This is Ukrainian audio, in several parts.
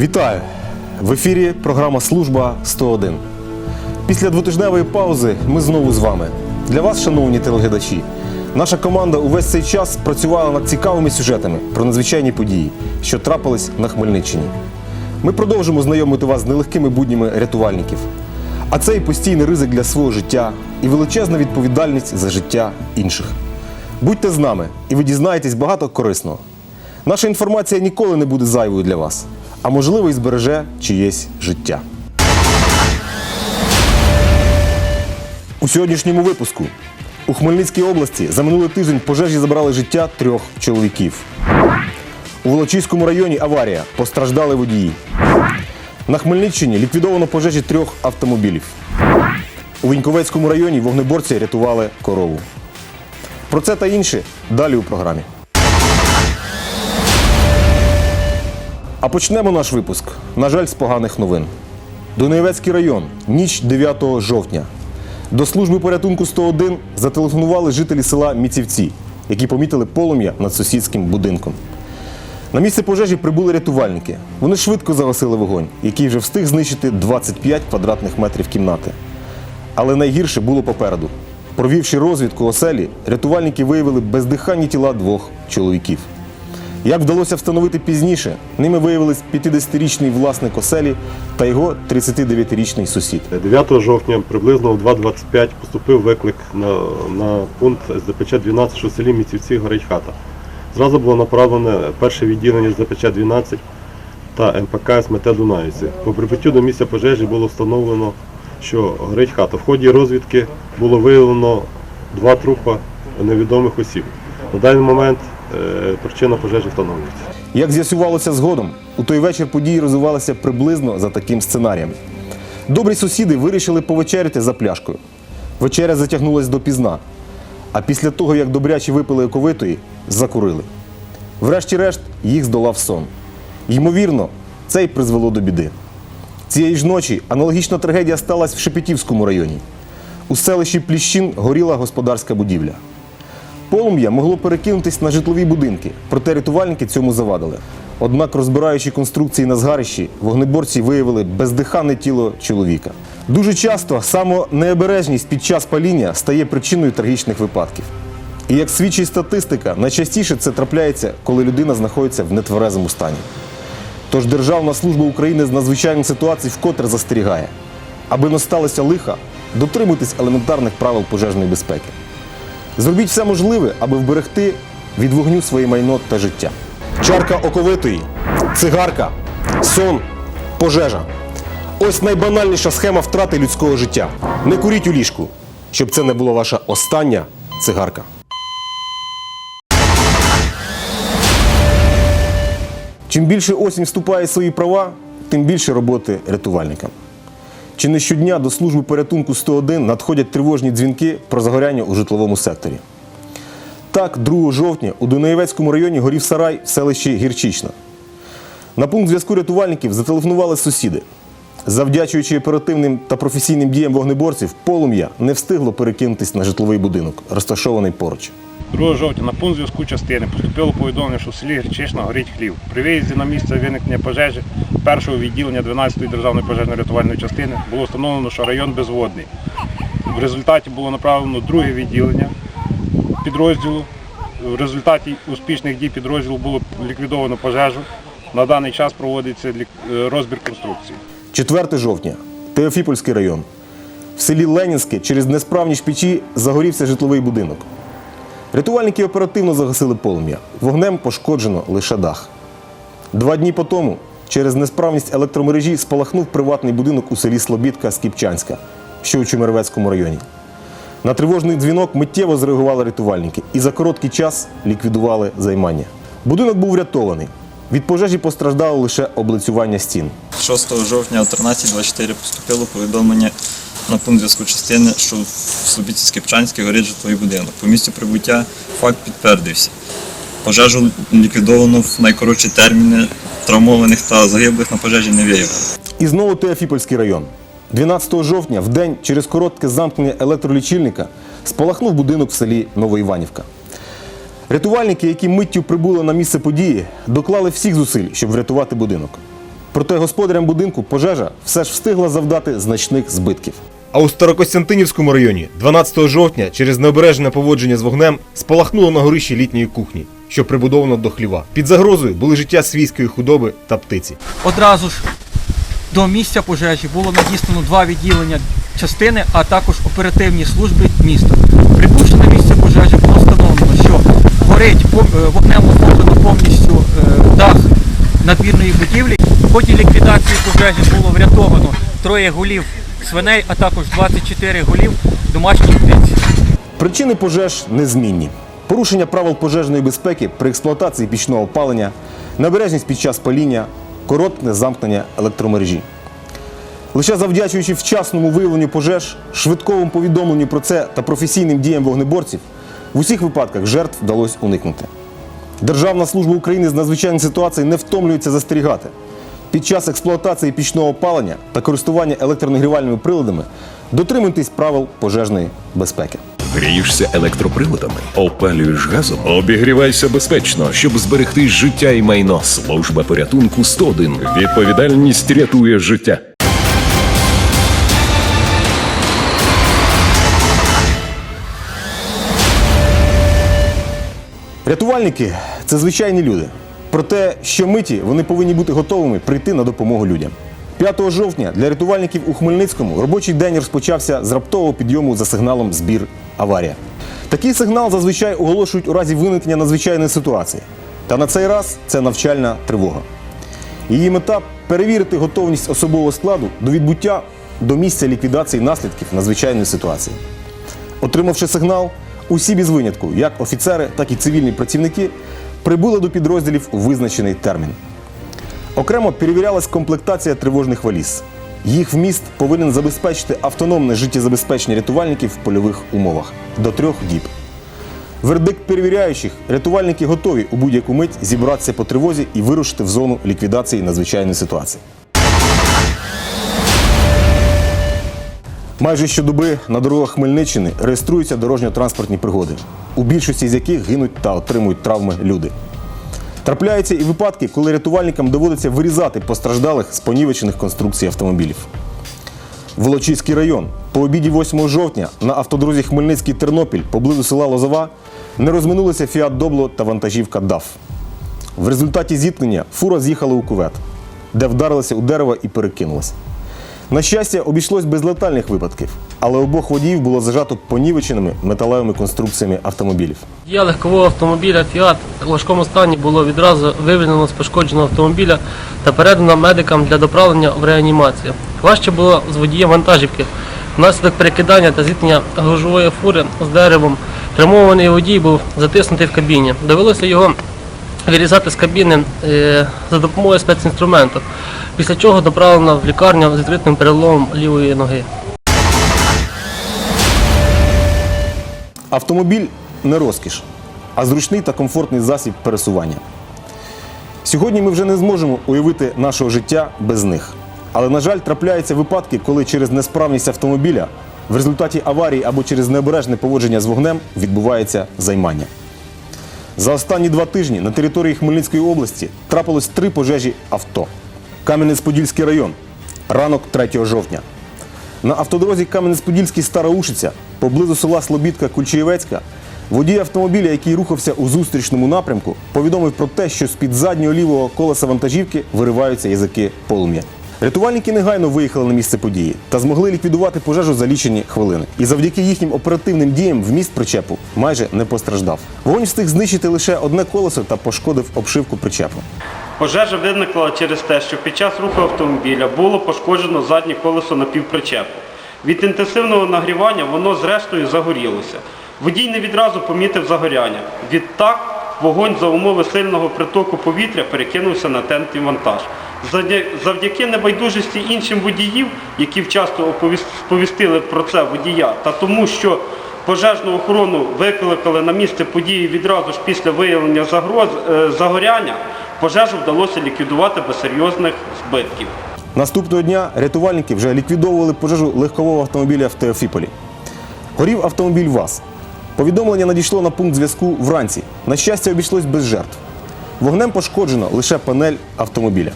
Вітаю! В ефірі програма Служба 101. Після двотижневої паузи ми знову з вами. Для вас, шановні телеглядачі, наша команда увесь цей час працювала над цікавими сюжетами про надзвичайні події, що трапились на Хмельниччині. Ми продовжимо знайомити вас з нелегкими буднями рятувальників. А це і постійний ризик для свого життя, і величезна відповідальність за життя інших. Будьте з нами, і ви дізнаєтесь багато корисного. Наша інформація ніколи не буде зайвою для вас, а можливо і збереже чиєсь життя. У сьогоднішньому випуску у Хмельницькій області за минулий тиждень пожежі забрали життя трьох чоловіків. У Волочиському районі аварія. Постраждали водії. На Хмельниччині ліквідовано пожежі трьох автомобілів. У Віньковецькому районі вогнеборці рятували корову. Про це та інше далі у програмі. А почнемо наш випуск. На жаль, з поганих новин. Дунаєвецький район, ніч 9 жовтня. До служби порятунку 101 зателефонували жителі села Міцівці, які помітили полум'я над сусідським будинком. На місце пожежі прибули рятувальники. Вони швидко загасили вогонь, який вже встиг знищити 25 квадратних метрів кімнати. Але найгірше було попереду. Провівши розвідку оселі, рятувальники виявили бездиханні тіла двох чоловіків. Як вдалося встановити пізніше, ними виявились 50-річний власник оселі та його 39-річний сусід. 9 жовтня приблизно о 2.25 поступив виклик на, на пункт СДПЧ-12, що в селі Міцівці горить хата. Зразу було направлене перше відділення СДПЧ-12 та МПК СМТ Дунаївці. По прибуттю до місця пожежі було встановлено, що горить хата. В ході розвідки було виявлено два трупа невідомих осіб. На даний момент причина пожежі встановлюється. Як з'ясувалося згодом, у той вечір події розвивалися приблизно за таким сценарієм. Добрі сусіди вирішили повечеряти за пляшкою. Вечеря затягнулась допізна, а після того, як добряче випили оковитої, закурили. Врешті-решт їх здолав сон. Ймовірно, це й призвело до біди. Цієї ж ночі аналогічна трагедія сталася в Шепетівському районі. У селищі Пліщин горіла господарська будівля. Полум'я могло перекинутись на житлові будинки, проте рятувальники цьому завадили. Однак, розбираючи конструкції на згарищі, вогнеборці виявили бездиханне тіло чоловіка. Дуже часто саме необережність під час паління стає причиною трагічних випадків. І як свідчить статистика, найчастіше це трапляється, коли людина знаходиться в нетверезому стані. Тож Державна служба України з надзвичайних ситуацій вкотре застерігає, аби не сталося лиха, дотримуйтесь елементарних правил пожежної безпеки. Зробіть все можливе, аби вберегти від вогню своє майно та життя. Чарка оковитої, цигарка, сон, пожежа. Ось найбанальніша схема втрати людського життя. Не куріть у ліжку, щоб це не була ваша остання цигарка. Чим більше осінь вступає в свої права, тим більше роботи рятувальникам. Чи не щодня до служби порятунку 101 надходять тривожні дзвінки про загоряння у житловому секторі? Так, 2 жовтня у Дунаєвецькому районі горів сарай в селищі Гірчична. На пункт зв'язку рятувальників зателефонували сусіди. Завдячуючи оперативним та професійним діям вогнеборців, полум'я не встигло перекинутись на житловий будинок, розташований поруч. 2 жовтня на пункт зв'язку частини поступило повідомлення, що в селі Гречишна горить хлів. При виїзді на місце виникнення пожежі першого відділення 12-ї державної пожежно-рятувальної частини було встановлено, що район безводний. В результаті було направлено друге відділення підрозділу. В результаті успішних дій підрозділу було ліквідовано пожежу. На даний час проводиться е, розбір конструкції. 4 жовтня, Теофіпольський район. В селі Ленінське через несправність печі загорівся житловий будинок. Рятувальники оперативно загасили полум'я. Вогнем пошкоджено лише дах. Два дні по тому через несправність електромережі спалахнув приватний будинок у селі Слобідка Скіпчанська, що у Чемеровецькому районі. На тривожний дзвінок миттєво зреагували рятувальники і за короткий час ліквідували займання. Будинок був врятований. Від пожежі постраждало лише облицювання стін. 6 жовтня о 13.24 поступило повідомлення на пункт зв'язку частини, що в Слобідці Скипчанській горить житловий будинок. По місцю прибуття факт підтвердився. Пожежу ліквідовано в найкоротші терміни, травмованих та загиблих на пожежі не виявили. І знову Теофіпольський район. 12 жовтня, в день через коротке замкнення електролічильника, спалахнув будинок в селі Новоіванівка. Рятувальники, які миттю прибули на місце події, доклали всіх зусиль, щоб врятувати будинок. Проте господарям будинку пожежа все ж встигла завдати значних збитків. А у Старокостянтинівському районі 12 жовтня через необережне поводження з вогнем спалахнуло на горищі літньої кухні, що прибудовано до хліва. Під загрозою були життя свійської худоби та птиці. Одразу ж до місця пожежі було надіслано два відділення частини, а також оперативні служби міста. Прибувши на місце пожежі, було горить е, вогнем охоплено повністю е, дах надвірної будівлі. В ході ліквідації пожежі було врятовано троє голів свиней, а також 24 голів домашніх птиць. Причини пожеж незмінні. Порушення правил пожежної безпеки при експлуатації пічного опалення, небережність під час паління, коротке замкнення електромережі. Лише завдячуючи вчасному виявленню пожеж, швидкому повідомленню про це та професійним діям вогнеборців, в усіх випадках жертв вдалося уникнути. Державна служба України з надзвичайних ситуацій не втомлюється застерігати. Під час експлуатації пічного опалення та користування електронагрівальними приладами дотримуйтесь правил пожежної безпеки. Грієшся електроприладами, опалюєш газом, обігрівайся безпечно, щоб зберегти життя і майно. Служба порятунку 101. Відповідальність рятує життя. Рятувальники це звичайні люди. Проте щомиті вони повинні бути готовими прийти на допомогу людям. 5 жовтня для рятувальників у Хмельницькому робочий день розпочався з раптового підйому за сигналом збір аварія. Такий сигнал зазвичай оголошують у разі виникнення надзвичайної ситуації. Та на цей раз це навчальна тривога. Її мета перевірити готовність особового складу до відбуття до місця ліквідації наслідків надзвичайної ситуації. Отримавши сигнал, усі без винятку, як офіцери, так і цивільні працівники, прибули до підрозділів у визначений термін. Окремо перевірялась комплектація тривожних валіз. Їх вміст повинен забезпечити автономне життєзабезпечення рятувальників в польових умовах до трьох діб. Вердикт перевіряючих, рятувальники готові у будь-яку мить зібратися по тривозі і вирушити в зону ліквідації надзвичайної ситуації. Майже щодоби на дорогах Хмельниччини реєструються дорожньо-транспортні пригоди, у більшості з яких гинуть та отримують травми люди. Трапляються і випадки, коли рятувальникам доводиться вирізати постраждалих з понівечених конструкцій автомобілів. Волочиський район. По обіді 8 жовтня на автодрозі Хмельницький-Тернопіль поблизу села Лозова не розминулися Фіат Добло та вантажівка ДАФ. В результаті зіткнення фура з'їхала у кувет, де вдарилася у дерево і перекинулася. На щастя, обійшлось без летальних випадків, але обох водіїв було зажато понівеченими металевими конструкціями автомобілів. Водія легкового автомобіля Фіат у важкому стані було відразу вивільнено з пошкодженого автомобіля та передано медикам для доправлення в реанімацію. Важче було з водієм вантажівки. Внаслідок перекидання та зіткнення гужової фури з деревом травмований водій був затиснутий в кабіні. Довелося його вирізати з кабіни е, за допомогою спецінструменту, після чого доправлено в лікарню з відкритим переломом лівої ноги. Автомобіль не розкіш, а зручний та комфортний засіб пересування. Сьогодні ми вже не зможемо уявити нашого життя без них. Але, на жаль, трапляються випадки, коли через несправність автомобіля в результаті аварії або через необережне поводження з вогнем відбувається займання. За останні два тижні на території Хмельницької області трапилось три пожежі авто. Кам'янець-Подільський район. Ранок 3 жовтня. На автодорозі Кам'янець-Подільський Староушиця, поблизу села Слобідка Кульчиєвецька, водій автомобіля, який рухався у зустрічному напрямку, повідомив про те, що з-під заднього лівого колеса вантажівки вириваються язики полум'я. Рятувальники негайно виїхали на місце події та змогли ліквідувати пожежу за лічені хвилини. І завдяки їхнім оперативним діям вміст причепу майже не постраждав. Вогонь встиг знищити лише одне колесо та пошкодив обшивку причепу. Пожежа виникла через те, що під час руху автомобіля було пошкоджено заднє колесо напівпричепу. Від інтенсивного нагрівання воно зрештою загорілося. Водій не відразу помітив загоряння. Відтак вогонь за умови сильного притоку повітря перекинувся на тент вантаж. Завдяки небайдужості іншим водіїв, які вчасно сповістили про це водія, та тому, що пожежну охорону викликали на місце події відразу ж після виявлення загроз, е, загоряння, пожежу вдалося ліквідувати без серйозних збитків. Наступного дня рятувальники вже ліквідовували пожежу легкового автомобіля в Теофіполі. Горів автомобіль ВАЗ. Повідомлення надійшло на пункт зв'язку вранці. На щастя, обійшлось без жертв. Вогнем пошкоджено лише панель автомобіля.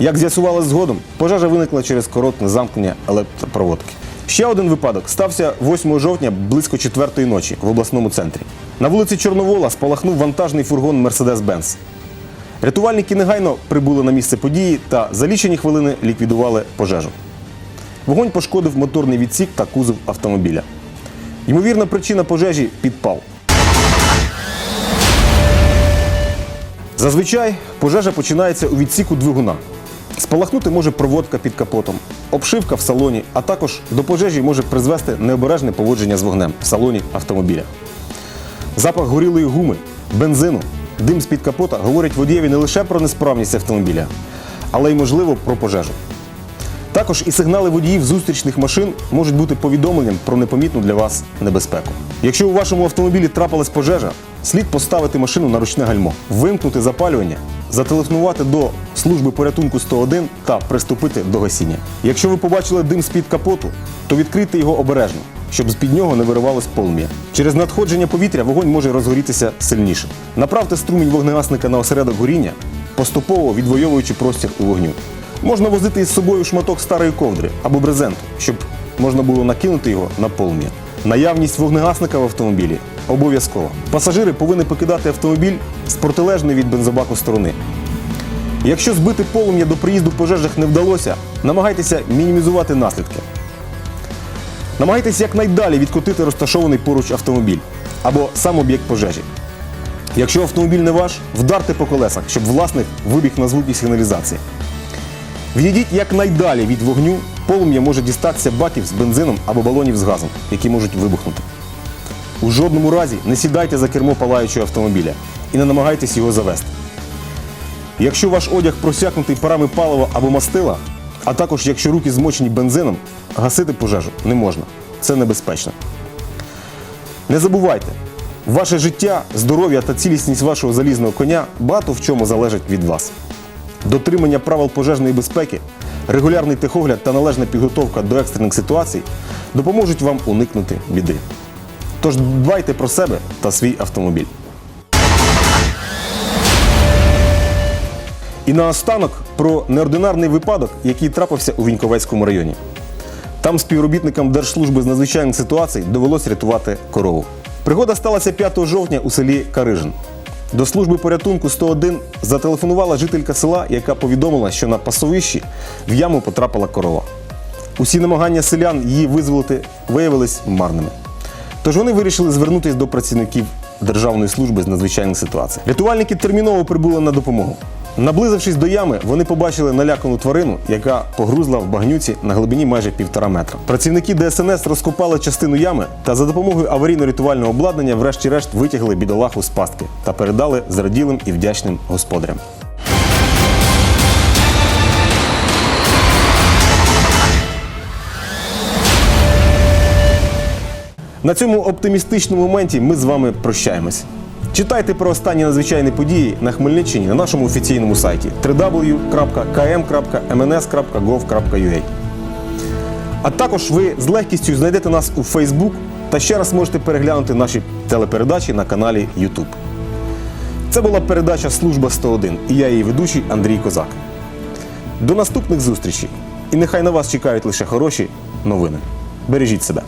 Як з'ясувалось згодом, пожежа виникла через коротке замкнення електропроводки. Ще один випадок стався 8 жовтня близько 4-ї ночі в обласному центрі. На вулиці Чорновола спалахнув вантажний фургон Mercedes-Benz. Рятувальники негайно прибули на місце події та за лічені хвилини ліквідували пожежу. Вогонь пошкодив моторний відсік та кузов автомобіля. Ймовірна причина пожежі підпал. Зазвичай пожежа починається у відсіку двигуна. Спалахнути може проводка під капотом, обшивка в салоні, а також до пожежі може призвести необережне поводження з вогнем в салоні автомобіля. Запах горілої гуми, бензину, дим з-під капота говорять водієві не лише про несправність автомобіля, але й, можливо, про пожежу. Також і сигнали водіїв зустрічних машин можуть бути повідомленням про непомітну для вас небезпеку. Якщо у вашому автомобілі трапилась пожежа, слід поставити машину на ручне гальмо, вимкнути запалювання, зателефонувати до служби порятунку 101 та приступити до гасіння. Якщо ви побачили дим з-під капоту, то відкрийте його обережно, щоб з-під нього не виривалось полум'я. Через надходження повітря вогонь може розгорітися сильніше. Направте струмінь вогнегасника на осередок горіння, поступово відвоюючи простір у вогню. Можна возити із собою шматок старої ковдри або брезенту, щоб можна було накинути його на полум'я. Наявність вогнегасника в автомобілі обов'язково. Пасажири повинні покидати автомобіль з протилежної від бензобаку сторони. Якщо збити полум'я до приїзду пожежних не вдалося, намагайтеся мінімізувати наслідки. Намагайтеся якнайдалі відкотити розташований поруч автомобіль або сам об'єкт пожежі. Якщо автомобіль не ваш, вдарте по колесах, щоб власник вибіг на звуки сигналізації. Відійдіть якнайдалі від вогню, полум'я може дістатися баків з бензином або балонів з газом, які можуть вибухнути. У жодному разі не сідайте за кермо палаючого автомобіля і не намагайтесь його завести. Якщо ваш одяг просякнутий парами палива або мастила, а також якщо руки змочені бензином, гасити пожежу не можна. Це небезпечно. Не забувайте, ваше життя, здоров'я та цілісність вашого залізного коня багато в чому залежать від вас. Дотримання правил пожежної безпеки, регулярний техогляд та належна підготовка до екстрених ситуацій допоможуть вам уникнути біди. Тож дбайте про себе та свій автомобіль. І наостанок про неординарний випадок, який трапився у Віньковецькому районі. Там співробітникам Держслужби з надзвичайних ситуацій довелось рятувати корову. Пригода сталася 5 жовтня у селі Карижин. До служби порятунку 101 зателефонувала жителька села, яка повідомила, що на пасовищі в яму потрапила корова. Усі намагання селян її визволити виявились марними. Тож вони вирішили звернутися до працівників Державної служби з надзвичайних ситуацій. Рятувальники терміново прибули на допомогу. Наблизившись до ями, вони побачили налякану тварину, яка погрузла в багнюці на глибині майже півтора метра. Працівники ДСНС розкопали частину ями та за допомогою аварійно-рятувального обладнання, врешті-решт, витягли бідолаху з пастки та передали зраділим і вдячним господарям. На цьому оптимістичному моменті ми з вами прощаємось. Читайте про останні надзвичайні події на Хмельниччині на нашому офіційному сайті www.km.mns.gov.ua. А також ви з легкістю знайдете нас у Facebook та ще раз можете переглянути наші телепередачі на каналі YouTube. Це була передача Служба 101 і я її ведучий Андрій Козак. До наступних зустрічей! І нехай на вас чекають лише хороші новини. Бережіть себе!